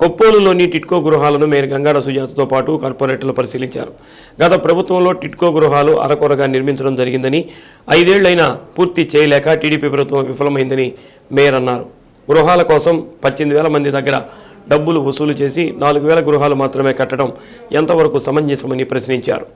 కొప్పోలులోని టిట్కో గృహాలను మేయర్ గంగాడ సుజాతతో పాటు కార్పొరేటర్లు పరిశీలించారు. గత ప్రభుత్వంలో టిట్కో గృహాలు అరకొరగా నిర్మించడం జరిగిందని ఐదేళ్ళైనా పూర్తి చేయలేక టీడీపీ ప్రభుత్వం విఫలమైందని మేయర్ అన్నారు. గృహాల కోసం పద్దెనిమిది వేల మంది దగ్గర డబ్బులు వసూలు చేసి నాలుగు వేల గృహాలు మాత్రమే కట్టడం ఎంతవరకు సమంజసమని ప్రశ్నించారు.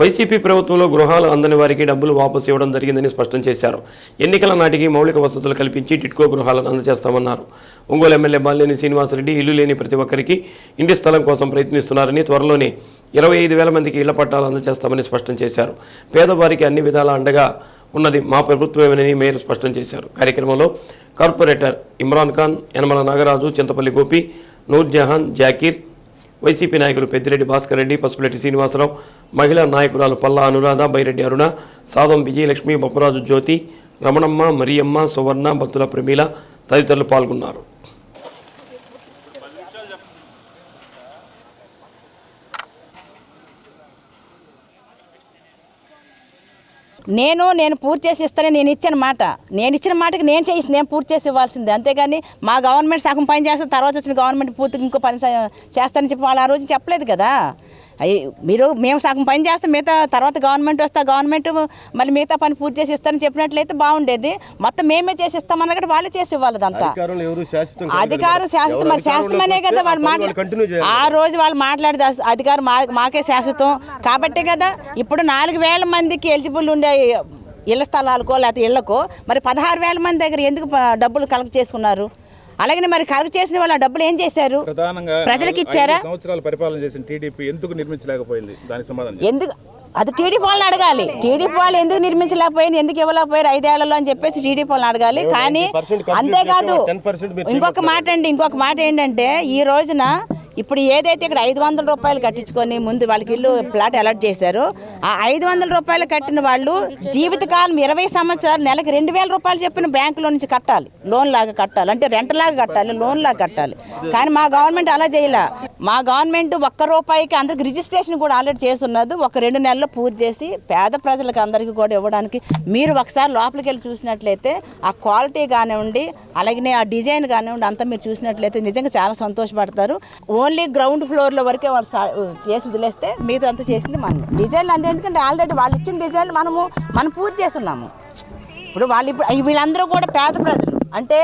వైసీపీ ప్రభుత్వంలో గృహాలు అందని వారికి డబ్బులు వాపసు ఇవ్వడం జరిగిందని స్పష్టం చేశారు. ఎన్నికల నాటికి మౌలిక వసతులు కల్పించి టిట్కో గృహాలను అందజేస్తామన్నారు. ఒంగోలు ఎమ్మెల్యే బాలినేని శ్రీనివాసరెడ్డి ఇల్లు లేని ప్రతి ఒక్కరికి ఇంటి స్థలం కోసం ప్రయత్నిస్తున్నారని త్వరలోనే ఇరవై ఐదు వేల మందికి ఇళ్ళ పట్టాలు అందజేస్తామని స్పష్టం చేశారు. పేదవారికి అన్ని విధాల అండగా ఉన్నది. మా ప్రభుత్వమేనని మేయర్ స్పష్టం చేశారు. కార్యక్రమంలో కార్పొరేటర్ ఇమ్రాన్ ఖాన్ యనమల నాగరాజు చింతపల్లి గోపి నూర్ జహాన్ జాకీర్ వైసీపీ నాయకులు పెద్దిరెడ్డి భాస్కర్ రెడ్డి పసుపులెట్టి శ్రీనివాసరావు మహిళా నాయకురాలు పల్లా అనురాధ బైరెడ్డి అరుణ సాదం విజయలక్ష్మి బొప్పరాజు జ్యోతి రమణమ్మ మరియమ్మ సువర్ణ భక్తుల ప్రమీల తదితరులు పాల్గొన్నారు. నేను నేను పూర్తి చేసి ఇస్తానని నేను ఇచ్చిన మాట. నేను ఇచ్చిన మాటకి నేను చేసి నేను పూర్తి చేసి ఇవ్వాల్సిందే. అంతేగాని మా గవర్నమెంట్ సగం పని చేస్తే తర్వాత వచ్చిన గవర్నమెంట్ పూర్తిగా ఇంకో పని చేస్తానని చెప్పి వాళ్ళు ఆ రోజు చెప్పలేదు కదా. అయ్యి మీరు మేము సగం పని చేస్తాం మిగతా తర్వాత గవర్నమెంట్ వస్తే గవర్నమెంట్ మళ్ళీ మిగతా పని పూర్తి చేసి ఇస్తానని చెప్పినట్లయితే బాగుండేది. మొత్తం మేమే చేసి ఇస్తామన్నట్టు వాళ్ళే చేసి ఇవ్వాలి కాదు. అధికారం. శాశ్వతం మరి శాశ్వతమనే కదా వాళ్ళు ఆ మాట్లా పని కంటిన్యూ చేయాలి ఆ రోజు వాళ్ళు మాట్లాడేది అస- అధికారం మా మాకే శాశ్వతం. కాబట్టే కదా ఇప్పుడు నాలుగు వేల మందికి ఎలిజిబుల్ ఉండే ఇళ్ళ స్థలాలకో లేకపోతే ఇళ్ళకో మరి పదహారు వేల మంది దగ్గర ఎందుకు డబ్బులు కలెక్ట్ చేసుకున్నారు? అలాగనే మరి కలెక్ట్ చేసిన వాళ్ళు డబ్బులు ఏం చేశారు? ప్రజలకు ఇచ్చారా? సంవత్సరాలు పరిపాలన చేసిన టీడీపీ ఎందుకు నిర్మించలేకపోయింది? దానికి సమాధానం ఎందుకు? అది టీడీపీ వాళ్ళని అడగాలి. టీడీపీ వాళ్ళు ఎందుకు నిర్మించలేకపోయింది? ఎందుకు ఇవ్వలేకపోయారు ఐదేళ్ళలో అని చెప్పేసి టీడీపీ వాళ్ళని అడగాలి. కానీ 90% complete అంతేకాదు చేస్తే 10% మీరు ఇంకొక మాట అండి ఇంకొక మాట ఏంటంటే ఈ రోజున ఇప్పుడు ఏదైతే ఇక్కడ ఐదు వందల రూపాయలు కట్టించుకొని ముందు వాళ్ళకి ఇల్లు ప్లాట్ అలాట్ చేశారో ఆ ఐదు వందల రూపాయలు కట్టిన వాళ్ళు జీవితకాలం ఇరవై సంవత్సరాలు నెలకు రెండు వేల రూపాయలు చెప్పిన బ్యాంకులో నుంచి కట్టాలి. లోన్ లాగా కట్టాలి. అంటే రెంట్ లాగా కట్టాలి లోన్ లాగా కట్టాలి. కానీ మా గవర్నమెంట్ అలా చేయలే. మా గవర్నమెంట్ ఒక్క రూపాయికి అందరికి రిజిస్ట్రేషన్ కూడా ఆల్రెడీ చేస్తున్నది. ఒక రెండు నెలల్లో పూర్తి చేసి పేద ప్రజలకు అందరికీ కూడా ఇవ్వడానికి మీరు ఒకసారి లోపలికి వెళ్ళి చూసినట్లయితే ఆ క్వాలిటీ కానివ్వండి అలాగనే ఆ డిజైన్ కానివ్వండి అంతా మీరు చూసినట్లయితే నిజంగా చాలా సంతోషపడతారు. ఓన్లీ గ్రౌండ్ ఫ్లోర్లో వరకే వాళ్ళు చేసి వదిలేస్తే మిగతా అంతా చేసింది మనం డిజైన్లు అంటే ఎందుకంటే ఆల్రెడీ వాళ్ళు ఇచ్చిన డిజైన్ మనము మనం పూర్తి చేస్తున్నాము. ఇప్పుడు వాళ్ళు ఇప్పుడు వీళ్ళందరూ కూడా పేద ప్రజలు. అంటే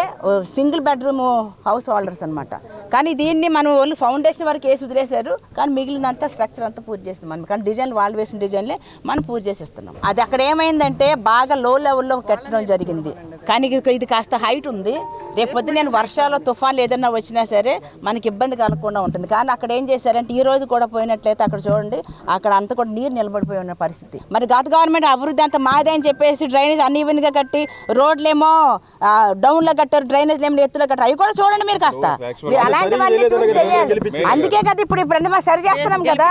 సింగిల్ బెడ్రూమ్ హౌస్ హోల్డర్స్ అనమాట కానీ దీన్ని మనం ఓన్లీ ఫౌండేషన్ వరకు వేసి వదిలేశారు. కానీ మిగిలినంతా స్ట్రక్చర్ అంతా పూర్తి చేస్తుంది మనం కానీ డిజైన్ వాళ్ళు వేసిన డిజైన్లే మనం పూర్తి చేసేస్తున్నాం. అది అక్కడ ఏమైందంటే బాగా లో లెవెల్లో కట్టడం జరిగింది. కానీ ఇది కాస్త హైట్ ఉంది. రేపు పొద్దున నేను వర్షాలు తుఫాన్లు ఏదైనా వచ్చినా సరే మనకి ఇబ్బంది కలగకుండా ఉంటుంది. కానీ అక్కడ ఏం చేశారంటే ఈ రోజు కూడా పోయినట్లయితే అక్కడ చూడండి అక్కడ అంతా కూడా నీరు నిలబడిపోయి ఉన్న పరిస్థితి. మరి గత గవర్నమెంట్ అభివృద్ధి అంతా మాదే అని చెప్పేసి డ్రైనేజ్ అన్ని ఈవెన్గా కట్టి రోడ్లేమో డౌన్లో కట్టారు డ్రైనేజ్ ఏమో ఎత్తులో కట్టారు. అవి కూడా చూడండి మీరు కాస్త. మీరు అలాంటి వాళ్ళని చూసి చేయాలి అందుకే కదా ఇప్పుడు ఇప్పుడు అన్ని మేము సరి చేస్తున్నాం కదా.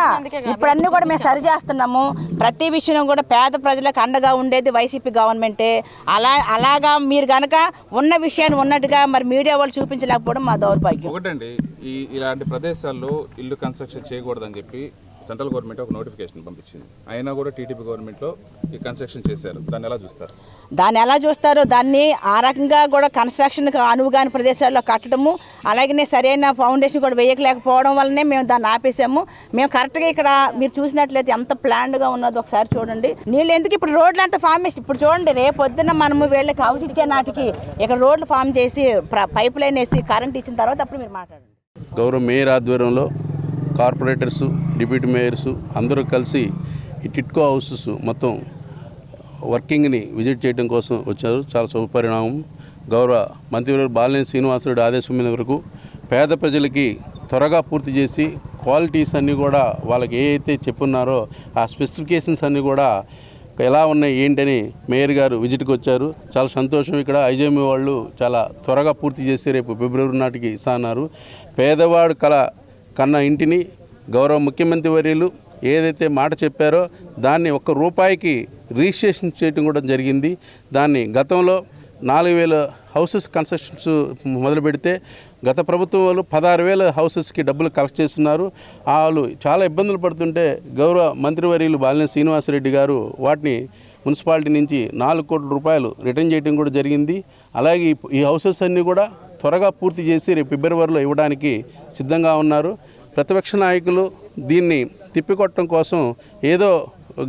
ఇప్పుడు అన్ని కూడా మేము సరి చేస్తున్నాము. ప్రతి విషయం కూడా పేద ప్రజలకు అండగా ఉండేది వైసీపీ గవర్నమెంటే. అలా అలాగా మీరు గనక ఉన్న విషయాన్ని ఉన్నట్టుగా మరి మీడియా వాళ్ళు చూపించలేకపోవడం మా దౌర్భాగ్యం. ఒకటండి ఈ ఇలాంటి ప్రదేశాల్లో ఇల్లు కన్స్ట్రక్షన్ చేయకూడదని చెప్పి సెంట్రల్ గవర్నమెంట్ ఒక నోటిఫికేషన్ పంపించింది. అయినా కూడా టీడీపీ గవర్నమెంట్లో ఈ కన్స్ట్రక్షన్ చేశారు. దాన్ని ఎలా చూస్తారు? దాన్ని ఎలా చూస్తారో? దాన్ని ఆ రకంగా కూడా కన్స్ట్రక్షన్కి అనువుగాని ప్రదేశాల్లో కట్టడము అలాగనే సరైన ఫౌండేషన్ కూడా వేయలేకపోవడం వల్లనే మేము దాన్ని ఆపేసాము. మేము కరెక్ట్గా ఇక్కడ మీరు చూసినట్లయితే ఎంత ప్లాన్డ్గా ఉన్నదో ఒకసారి చూడండి. నీళ్ళు ఎందుకు ఇప్పుడు రోడ్లు అంతా ఫామ్ చేసి ఇప్పుడు చూడండి రేపు పొద్దున్న మనము వీళ్ళకి హౌస్ ఇచ్చే నాటికి ఇక్కడ రోడ్లు ఫామ్ చేసి పైప్ లైన్ వేసి కరెంట్ ఇచ్చిన తర్వాత అప్పుడు మీరు మాట్లాడండి. గౌరవ మేయర్ ఆధ్వర్యంలో కార్పొరేటర్సు డిప్యూటీ మేయర్స్ అందరూ కలిసి ఈ టిట్కో హౌసెస్ మొత్తం వర్కింగ్ని విజిట్ చేయడం కోసం వచ్చారు. చాలా శుభపరిణామం. గౌరవ మంత్రివర్గ బాలినేని శ్రీనివాసరెడ్డి ఆదేశం మీద వరకు పేద ప్రజలకి త్వరగా పూర్తి చేసి క్వాలిటీస్ అన్నీ కూడా వాళ్ళకి ఏ అయితే చెప్పున్నారో ఆ స్పెసిఫికేషన్స్ అన్నీ కూడా ఎలా ఉన్నాయి ఏంటని మేయర్ గారు విజిట్కి వచ్చారు. చాలా సంతోషం ఇక్కడ. ఐజేఎంఈ వాళ్ళు చాలా త్వరగా పూర్తి చేసి రేపు ఫిబ్రవరి నాటికి ఇస్తా అన్నారు పేదవాడు కళ కన్న ఇంటిని గౌరవ ముఖ్యమంత్రి వర్యులు ఏదైతే మాట చెప్పారో దాన్ని ఒక్క రూపాయికి రిజిస్ట్రేషన్ చేయడం కూడా జరిగింది. దాన్ని గతంలో నాలుగు వేల హౌసెస్ కన్స్ట్రక్షన్స్ మొదలు పెడితే గత ప్రభుత్వం వాళ్ళు పదహారు వేల హౌసెస్కి డబ్బులు కలెక్ట్ చేస్తున్నారు. వాళ్ళు చాలా ఇబ్బందులు పడుతుంటే గౌరవ మంత్రివర్యులు బాలిన శ్రీనివాసరెడ్డి గారు వాటిని మున్సిపాలిటీ నుంచి నాలుగు కోట్ల రూపాయలు రిటర్న్ చేయడం కూడా జరిగింది. అలాగే ఈ- ఈ హౌసెస్ అన్నీ కూడా త్వరగా పూర్తి చేసి రేపు ఫిబ్రవరిలో ఇవ్వడానికి సిద్ధంగా ఉన్నారు. ప్రతిపక్ష నాయకులు దీన్ని తిప్పికొట్టడం కోసం ఏదో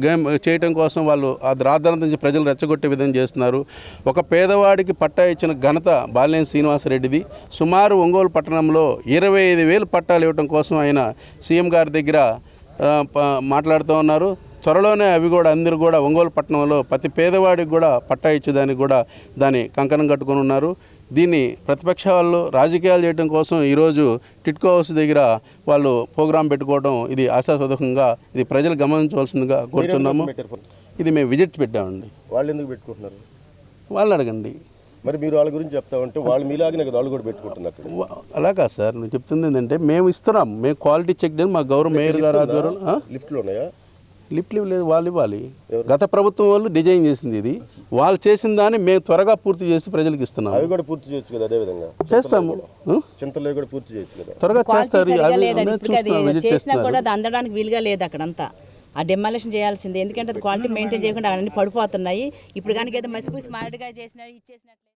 గేమ్ చేయటం కోసం వాళ్ళు ఆ రాద్ధాంతం నుంచి ప్రజలు రెచ్చగొట్టే విధంగా చేస్తున్నారు. ఒక పేదవాడికి పట్టా ఇచ్చిన ఘనత బాలినేని శ్రీనివాసరెడ్డిది. సుమారు ఒంగోలు పట్టణంలో ఇరవై ఐదు వేలు పట్టాలు ఇవ్వటం కోసం ఆయన సీఎం గారి దగ్గర మాట్లాడుతూ ఉన్నారు. త్వరలోనే అవి కూడా అందరూ కూడా ఒంగోలు పట్టణంలో ప్రతి పేదవాడికి కూడా పట్టా ఇచ్చేదానికి కూడా దాన్ని కంకణం కట్టుకొని ఉన్నారు. దీన్ని ప్రతిపక్ష వాళ్ళు రాజకీయాలు చేయడం కోసం ఈరోజు టిట్కో హౌస్ దగ్గర వాళ్ళు ప్రోగ్రాం పెట్టుకోవడం ఇది ఆశాస్పదకంగా ఇది ప్రజలు గమనించవలసిందిగా కోరుతున్నాము ఇది మేము విజిట్ పెట్టామండి. వాళ్ళు ఎందుకు పెట్టుకుంటున్నారు? వాళ్ళు అడగండి. మరి మీరు వాళ్ళ గురించి చెప్తా ఉంటే వాళ్ళు మీలాగానే కదా వాళ్ళు కూడా పెట్టుకుంటున్నారు అలా కాదు సార్ నేను చెప్తుంది ఏంటంటే మేము ఇస్తున్నాం. మేము క్వాలిటీ చెక్ చేయడం మా గౌరవ మేయర్ గారు? లిఫ్ట్లు ఉన్నాయా? లిఫ్ట్ లేదు వాళ్ళు ఇవ్వాలి. గత ప్రభుత్వం వాళ్ళు డిజైన్ చేసింది ఇది. వాళ్ళు చేసిన దాన్ని మేము త్వరగా పూర్తి చేసి ప్రజలకు ఇస్తున్నాం అవి కూడా పూర్తి చేయొచ్చు కదా అదే విధంగా చేస్తాము? చింతలు కూడా. పూర్తి చేయొచ్చు కదా? త్వరగా చేస్తారు. అవి కూడా అందడానికి వీలుగా లేదు అక్కడంతా. ఆ డెమాలిషన్ చేయాల్సిందే. ఎందుకంటే అది క్వాలిటీ మెయింటైన్ చేయకుండా అవన్నీ పడిపోతున్నాయి. ఇప్పుడు కనుక ఏదో మసిపూసి మారడిగా చేసినా ఇచ్చేసినట్లే